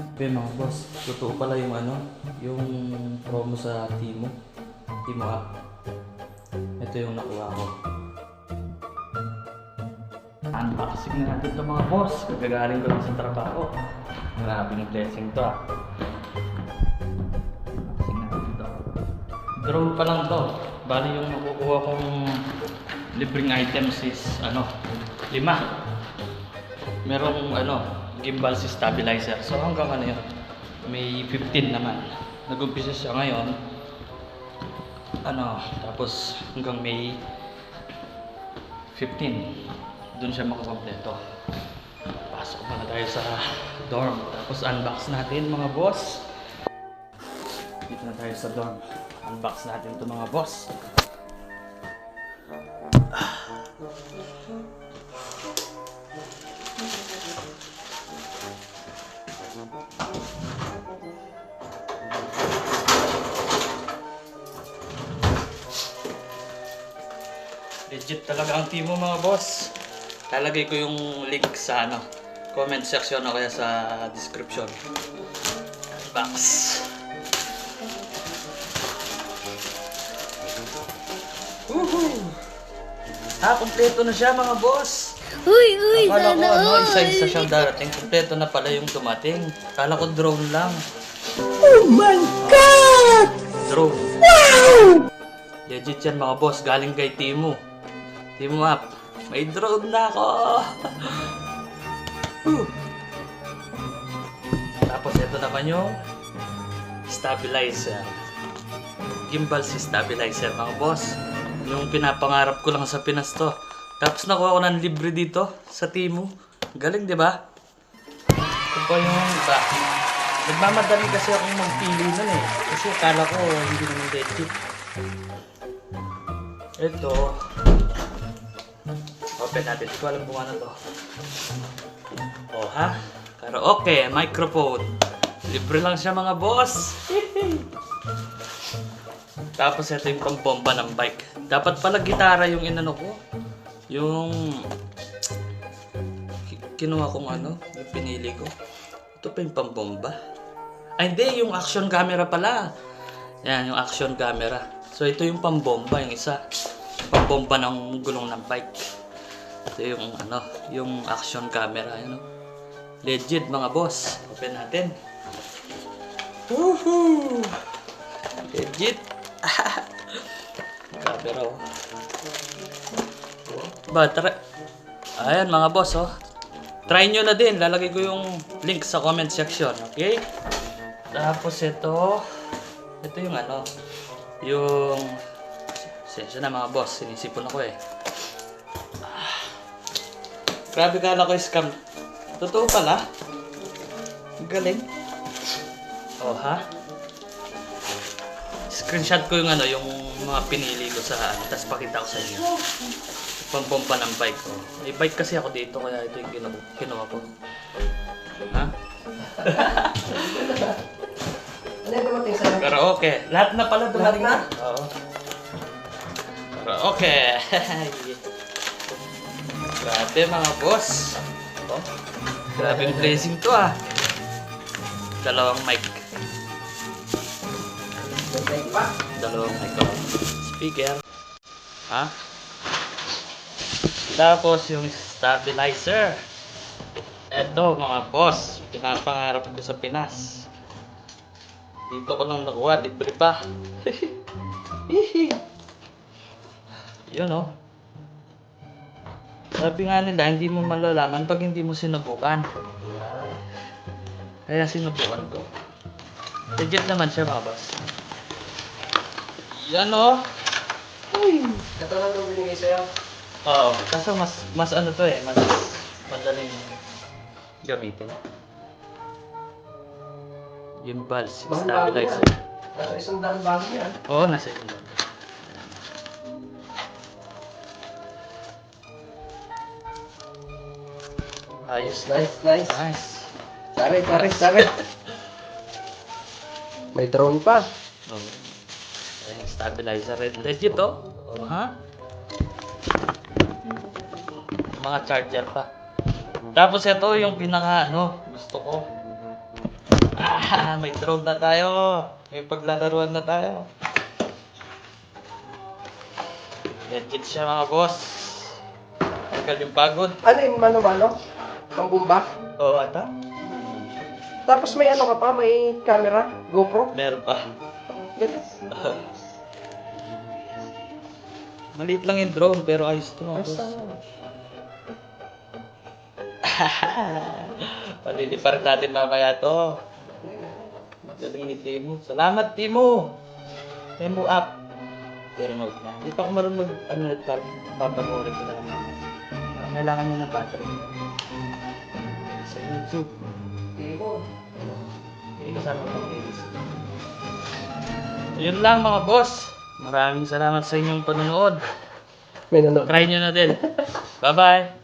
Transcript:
Okay mga boss, totoo pala yung ano, yung promo sa Timo. Timo app. Ito yung nakuha ko. Unboxing na natin ito mga boss. Kagagaling ko lang sa trabaho. Maraming blessing to ah. Unboxing natin ito. Drone pa lang to. Bali yung nakukuha kong libreng items is ano, lima merong ano, gimbal si stabilizer. So hanggang ano yun, may 15 naman. Nag-umpisa siya ngayon. Ano, tapos hanggang may 15. Doon siya makakompleto. Pasok muna tayo sa dorm. Tapos unbox natin mga boss. Dito na tayo sa dorm. Unbox natin to mga boss. Legit talaga ang team mo mga boss. Lalagay ko yung link sa ano, comment section o kaya sa description. Box. Woohoo! Ah, kompleto na siya mga boss. Uy, uy, Akala ko ano, isa-isa siyang darating. Kompleto na pala yung dumating. Akala ko drone lang. Oh my God! Drone. Wow! Legit yan mga boss. Galing kay Timo. Timo up. May drone na ako. Whew. Tapos ito naman yung stabilizer. Gimbal si stabilizer mga boss. Yung pinapangarap ko lang sa Pinas to. Tapos nakuha ko ng libre dito sa Timo. Galing, di ba? Ito pa yung iba. Nagmamadali kasi akong magpili nun eh. Kasi akala ko hindi naman legit. Ito. Open natin. Hindi ko alam kung ano to. Oh ha? Karaoke, microphone. Libre lang siya mga boss. Tapos ito yung pambomba ng bike. Dapat pala gitara yung inano ko. Yung ki- kinuha kong ano, yung pinili ko. Ito pa yung pambomba. Ay hindi, yung action camera pala. Yan, yung action camera. So ito yung pambomba, yung isa. Pambomba ng gulong ng bike. Ito yung ano, yung action camera, ano. Legit mga boss. Open natin. Woohoo! Legit. camera. Ba, try... Ayan mga boss oh. Try nyo na din. Lalagay ko yung link sa comment section. Okay? Tapos ito, ito yung ano, yung, sensya na mga boss, sinisipon ako eh. Grabe kala ko scam. Totoo pala. Galing. Oh ha? Screenshot ko yung ano, yung mga pinili ko sa ano, tapos pakita ko sa inyo. Pampompa ng bike ko. May bike kasi ako dito, kaya ito yung kinuha, kinuha ko. Ha? Ano? Pero okay. Lahat na pala dumating na. Oo. Pero okay. Grabe mga boss. Oh. Grabe yung blessing to ah. Dalawang mic. Dalawang mic oh. Speaker. Ha? Tapos yung stabilizer. Eto mga boss. Pinapangarap ko sa Pinas. Dito ko lang nakuha. Libre pa. Yun oh. Sabi nga nila, hindi mo malalaman pag hindi mo sinubukan. Kaya sinubukan ko. Legit naman siya boss. Yan oh. Uy. Ito lang itong binigay sa'yo. Oo. Kaso mas, mas ano to eh, mas madaling gamitin. Yung yan. stabilizer. Nasa isang daan bago yan. Oo, nasa ibang banda. Ayos. Nice, nice. Nice. Sari, sari, sari. May drone pa. Oh. Ayun, stabilizer. Legit oh. Ha? Mga charger pa. Tapos ito yung pinaka ano, gusto ko. May drone na tayo. May paglalaruan na tayo. Legit siya mga boss. Tagal yung pagod. Ano yung mano-mano? Pambumba? Oo, ata. Tapos may ano ka pa? May camera? GoPro? Meron pa. Ganun. Maliit lang yung drone pero ayos to boss. Basta. Palilipar natin mamaya to. Galing ni Timo. Salamat Timo! Timo up. Pero mag na. Hindi pa ako marunong mag ano parang papanoorin ko lang. Kailangan niya ng battery. Sa YouTube. Hindi kasama ko playlist. Yun lang mga boss. Maraming salamat sa inyong panonood. May nanonood. Try nyo na din. Bye-bye!